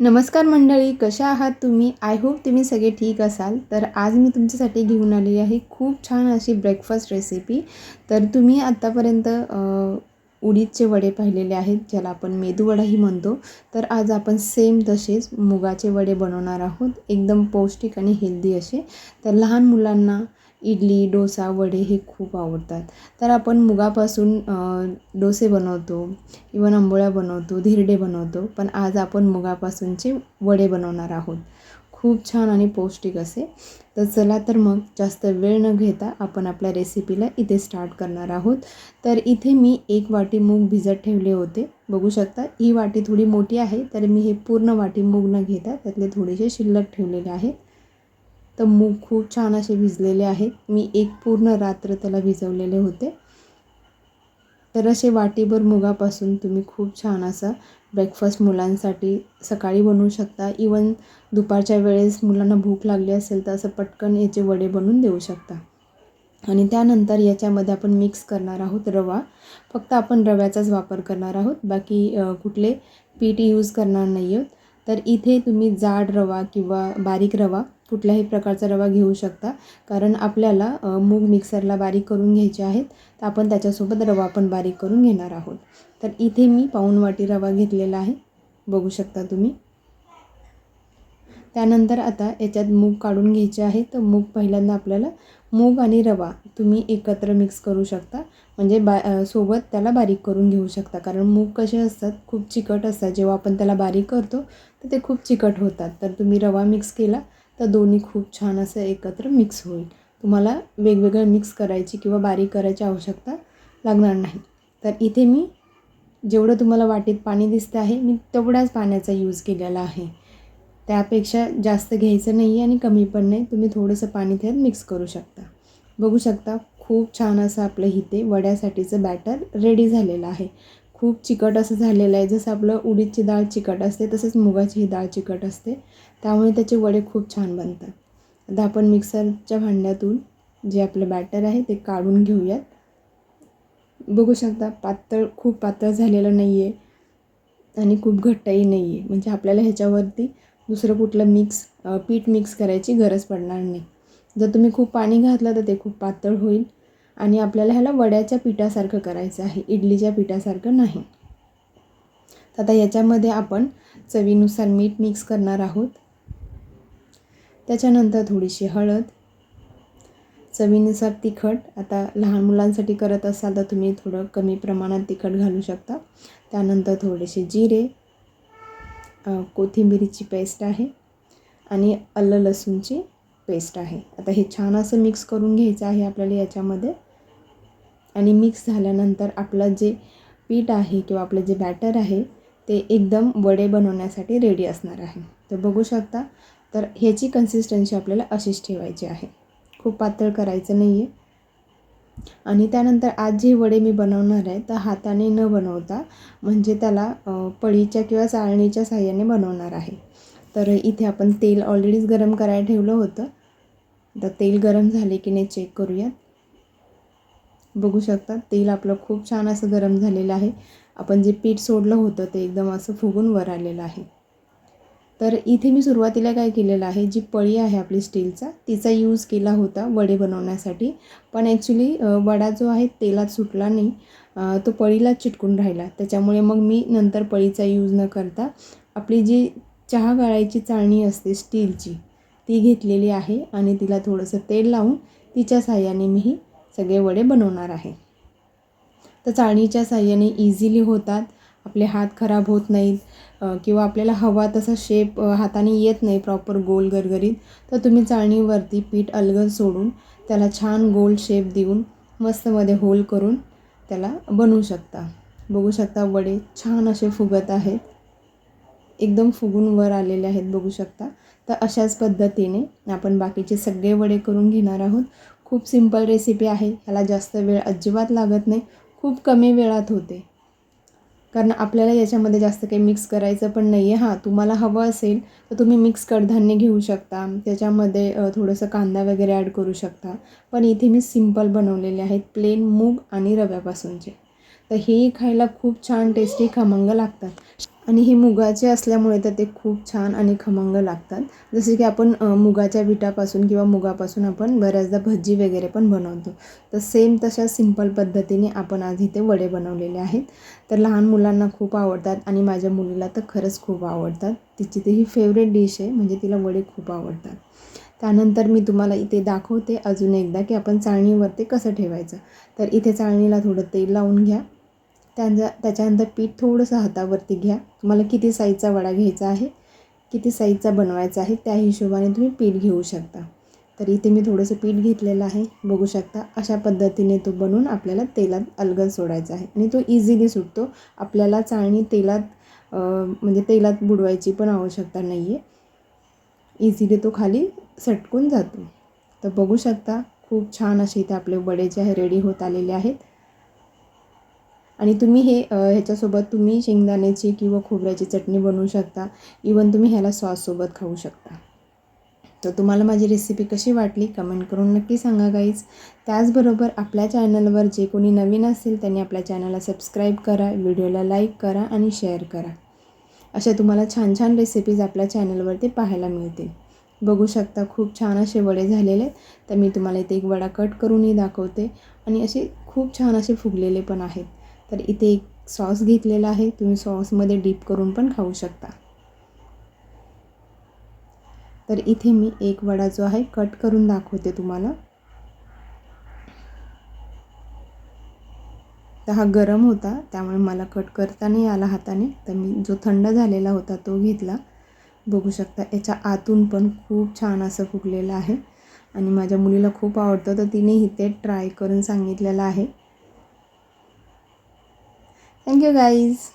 नमस्कार मंडळी कशा आहात तुम्ही? आय होप तुम्ही सगळे ठीक असाल. तर आज मी तुमच्यासाठी घेऊन आलेली आहे खूप छान अशी ब्रेकफास्ट रेसिपी तर तुम्ही आत्तापर्यंत उडीदचे वडे पाहिलेले आहेत ज्याला आपण मेदूवडाही म्हणतो. तर आज आपण सेम तसेच मुगाचे वडे बनवणार आहोत. एकदम पौष्टिक आणि हेल्दी असे. तर लहान मुलांना इडली डोसा वडे हे खूप आवडतात. तर आपण मुगापासून डोसे बनवतो इवन आंबोळ्या बनवतो धिरडे बनवतो पण आज आपण मुगापासूनचे वडे बनवणार आहोत. खूप छान आणि पौष्टिक असे. तर चला तर मग जास्त वेळ न घेता आपण आपल्या रेसिपीला इथे स्टार्ट करणार आहोत. तर इथे मी एक वाटी मूग भिजत ठेवले होते. बघू शकता ही वाटी थोडी मोठी आहे तर मी हे पूर्ण वाटी मूग न घेता त्यातले थोडेसे शिल्लक ठेवलेले आहेत तर मूग खूप छान असे भिजलेले आहेत. मी एक पूर्ण रात्र त्याला भिजवलेले होते. तर असे वाटीभर मुगापासून तुम्ही खूप छान असा ब्रेकफास्ट मुलांसाठी सकाळी बनवू शकता. इवन दुपारच्या वेळेस मुलांना भूक लागली असेल तर असं पटकन याचे वडे बनवून देऊ शकता. आणि त्यानंतर याच्यामध्ये आपण मिक्स करणार आहोत रवा. फक्त आपण रव्याचाच वापर करणार आहोत. बाकी कुठले पीठ यूज करणार नाही आहोत तर इथे तुम्ही जाड रवा किंवा बारीक रवा कुठल्याही प्रकारचा रवा घेऊ शकता. कारण आपल्याला मूग मिक्सरला बारीक करून घ्यायचे आहेत. तर आपण त्याच्यासोबत रवा पण बारीक करून घेणार आहोत. तर इथे मी पाऊण वाटी रवा घेतलेला आहे. बघू शकता तुम्ही. त्यानंतर आता याच्यात मूग काढून घ्यायचे आहे. तर मूग पहिल्यांदा आपल्याला मूग आणि रवा तुम्ही एकत्र मिक्स करू शकता. म्हणजे बा सोबत त्याला बारीक करून घेऊ शकता. कारण मूग कसे असतात खूप चिकट असतात. जेव्हा आपण त्याला बारीक करतो तर ते खूप चिकट होतात. तर तुम्ही रवा मिक्स केला तर दोन्ही खूप छान असं एकत्र मिक्स होईल. तुम्हाला वेगवेगळं मिक्स करायची किंवा बारीक करायची आवश्यकता लागणार नाही. तर इथे मी जेवढं तुम्हाला वाटीत पाणी दिसतं आहे मी तेवढ्याच पाण्याचा यूज केलेला आहे. त्यापेक्षा जास्त घ्यायचं नाही आहे आणि कमी पण नाही. तुम्ही थोडंसं पाणी त्यात मिक्स करू शकता. बघू शकता खूप छान असं आपलं इथे वड्यासाठीचं बॅटर रेडी झालेलं आहे. खूप चिकट असं झालेलं आहे. जसं आपलं उडीदची डाळ चिकट असते तसेच मुगाची ही डाळ चिकट असते. त्यामुळे त्याचे वडे खूप छान बनतात. आता आपण मिक्सरच्या भांड्यातून जे आपलं बॅटर आहे ते काढून घेऊयात. बघू शकता पातळ खूप पातळ झालेलं नाही आहे आणि खूप घट्टही नाही आहे म्हणजे आपल्याला ह्याच्यावरती दुसरं कुठलं मिक्स पीठ मिक्स करायची गरज पडणार नाही. जर तुम्ही खूप पाणी घातलं तर ते खूप पातळ होईल. आणि आपल्याला ह्याला वड्याच्या पिठासारखं करायचं आहे इडलीच्या पिठासारखं नाही. तर आता याच्यामध्ये आपण चवीनुसार मीठ मिक्स करणार आहोत. त्याच्यानंतर थोडीशी हळद. चवीनुसार तिखट. आता लहान मुलांसाठी करत असाल तर तुम्ही थोडं कमी प्रमाणात तिखट घालू शकता. त्यानंतर थोडेसे जिरे कोथिंबिरीची पेस्ट आहे आणि आलं लसूणची पेस्ट आहे. आता हे छान असं मिक्स करून घ्यायचं आहे आपल्याला याच्यामध्ये. आणि मिक्स झाल्यानंतर आपलं जे पीठ आहे किंवा आपलं जे बॅटर आहे ते एकदम वडे बनवण्यासाठी रेडी असणार आहे. तर बघू शकता तर ह्याची कन्सिस्टन्सी आपल्याला अशीच ठेवायची आहे. खूप पातळ करायचं नाही आहे आणि त्यानंतर आज जे वडे मी बनवणार आहे तर हाताने न बनवता म्हणजे त्याला पळीच्या किंवा चाळणीच्या साह्याने बनवणार आहे. तर इथे आपण तेल ऑलरेडीच गरम करायला ठेवलं होतं. तर तेल गरम झाले की नाही चेक करूयात. बघू शकता. तेल आपलं खूप छान असं गरम झालेलं आहे. आपण जे पीठ सोडलं होतं ते एकदम असं फुगून वर आलेलं आहे. तर इथे मी सुरुवातीला काय केलेलं आहे जी पळी आहे आपली स्टीलचा तिचा यूज केला होता वडे बनवण्यासाठी. पण ॲक्च्युली वडा जो आहे तेलात सुटला नाही. तो पळीला चिटकून राहिला. त्याच्यामुळे मग मी नंतर पळीचा यूज न करता आपली जी चहा गाळायची चाळणी असते स्टीलची ती घेतलेली आहे आणि तिला थोडंसं तेल लावून तिच्या साह्याने मी ही सगळे वडे बनवणार आहे. तर चाळणीच्या साह्याने इझिली होतात. आपले हात खराब होत नाहीत किंवा आपल्याला हवा तसा शेप हाताने येत नाही प्रॉपर गोल गरगरीत तर तुम्ही चाळणीवरती पीठ अलगद सोडून त्याला छान गोल शेप देऊन मस्तमध्ये होल करून त्याला बनवू शकता. बघू शकता वडे छान असे फुगत आहेत. एकदम फुगून वर आलेले आहेत बघू शकता. तर अशाच पद्धतीने आपण बाकीचे सगळे वडे करून घेणार आहोत. खूप सिंपल रेसिपी आहे. ह्याला जास्त वेळ अजिबात लागत नाही. खूप कमी वेळात होते. कारण आपल्याला याच्यामध्ये जास्त काही मिक्स करायचं पण नाही आहे हां तुम्हाला हवं असेल तर तुम्ही मिक्स कडधान्य घेऊ शकता. त्याच्यामध्ये थोडंसं कांदा वगैरे ॲड करू शकता. पण इथे मी सिंपल बनवलेले आहेत प्लेन मूग आणि रव्यापासूनचे. तर हे खायला खूप छान टेस्टी खमंग लागतात. आणि हे मुगाचे असल्यामुळे तर ते खूप छान आणि खमंग लागतात. जसे की आपण मुगाच्या पिठापासून किंवा मुगापासून आपण बऱ्याचदा भजी वगैरे पण बनवतो. तर सेम तशा सिंपल पद्धतीने आपण आज इथे वडे बनवलेले आहेत. तर लहान मुलांना खूप आवडतात आणि माझ्या मुलीला तर खरंच खूप आवडतात. तिची ती ही फेवरेट डिश आहे म्हणजे तिला वडे खूप आवडतात. त्यानंतर मी तुम्हाला इथे दाखवते अजून एकदा की आपण चाळणीवर ते कसं ठेवायचं. तर इथे चाळणीला थोडं तेल लावून घ्या. त्यांचा त्याच्यानंतर पीठ थोडंसं हातावरती घ्या. तुम्हाला किती साईजचा वडा घ्यायचा आहे किती साईजचा बनवायचा आहे त्या हिशोबाने तुम्ही पीठ घेऊ शकता. तर इथे मी थोडंसं पीठ घेतलेलं आहे. बघू शकता अशा पद्धतीने तो बनवून आपल्याला तेलात अलगद सोडायचा आहे. आणि तो इझिली सुटतो. आपल्याला चाळणी तेलात म्हणजे तेलात बुडवायची पण आवश्यकता नाही आहे इझिली तो खाली सटकून जातो. तर बघू शकता खूप छान असे इथे आपले वडे जे आहे रेडी होत आलेले आहेत. आणि तुम्ही हे ह्याच्यासोबत तुम्ही शेंगदाण्याची किंवा खोबऱ्याची चटणी बनवू शकता. इवन तुम्ही ह्याला सॉससोबत खाऊ शकता. तर तुम्हाला माझी रेसिपी कशी वाटली कमेंट करून नक्की सांगा गाईज त्याचबरोबर आपल्या चॅनलवर जे कोणी नवीन असेल त्यांनी आपल्या चॅनलला सबस्क्राईब करा व्हिडिओला लाईक करा आणि शेअर करा. अशा तुम्हाला छान छान रेसिपीज आपल्या चॅनलवरती पाहायला मिळतील. बघू शकता खूप छान असे वडे झालेले आहेत. तर मी तुम्हाला इथे एक वडा कट करूनही दाखवते. आणि असे खूप छान असे फुगलेले पण आहेत. तर इथे एक सॉस घेतलेला आहे. तुम्ही सॉसमध्ये डीप करून पण खाऊ शकता. तर इथे मी एक वडा जो आहे कट करून दाखवते तुम्हाला. तर हा गरम होता त्यामुळे मला कट करता नाही आला हाताने. तर मी जो थंड झालेला होता तो घेतला. बघू शकता याच्या आतून पण खूप छान असं फुगलेलं आहे. आणि माझ्या मुलीला खूप आवडतं तर तिने इथे ट्राय करून सांगितलेलं आहे. Thank you guys